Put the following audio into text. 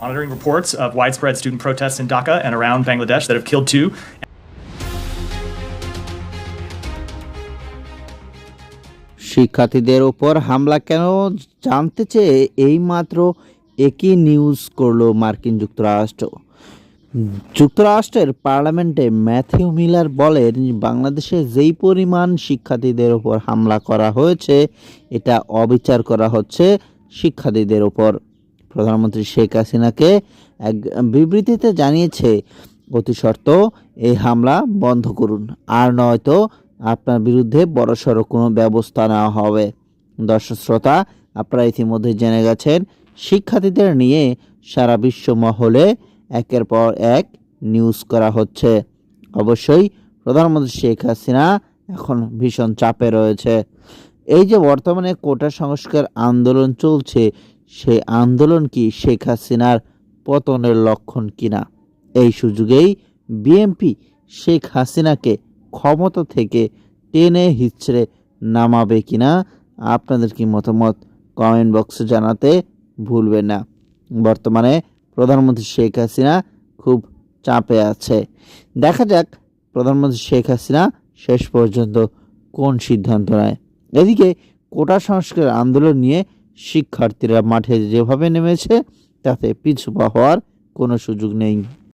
monitoring reports of widespread student protests in Dhaka and around Bangladesh that have killed two. শিক্ষার্থীদের ওপর হামলা কেন জানতে চেয়ে এইমাত্র একই নিউজ করল মার্কিন যুক্তরাষ্ট্র। যুক্তরাষ্ট্রের পার্লামেন্টে ম্যাথিউ মিলার বলেন, বাংলাদেশে যেই পরিমাণ শিক্ষার্থীদের উপর হামলা করা হয়েছে, এটা অবিচার করা হচ্ছে শিক্ষার্থীদের উপর প্রধানমন্ত্রী শেখ হাসিনাকে এক বিবৃতিতে জানিয়েছে, অতি শর্ত, এই হামলা বন্ধ করুন। আর নয়তো আপনার বিরুদ্ধে বড়সড় কোনো ব্যবস্থা নেওয়া হবে। দর্শক শ্রোতা, আপনারা ইতিমধ্যে জেনে গেছেন, শিক্ষার্থীদের নিয়ে সারা বিশ্ব মহলে একের পর এক নিউজ করা হচ্ছে। অবশ্যই প্রধানমন্ত্রী শেখ হাসিনা এখন ভীষণ চাপে রয়েছে। এই যে বর্তমানে কোটা সংস্কার আন্দোলন চলছে সেই আন্দোলন কি শেখ হাসিনার পতনের লক্ষণ কিনা? এই সুযোগেই বিএনপি শেখ হাসিনাকে ক্ষমতা থেকে টেনে হিচড়ে নামাবে কিনা? আপনাদের কি মতামত? কমেন্ট বক্সে জানাতে ভুলবেন না। বর্তমানে প্রধানমন্ত্রী শেখ হাসিনা খুব চাপে আছে। দেখা যাক প্রধানমন্ত্রী শেখ হাসিনা শেষ পর্যন্ত কোন সিদ্ধান্ত নেয়। এদিকে কোটা সংস্কার আন্দোলন নিয়ে শিক্ষার্থীরা মাঠে যেভাবে নেমেছে তাতে পিছুপা হওয়ার কোনো সুযোগ নেই।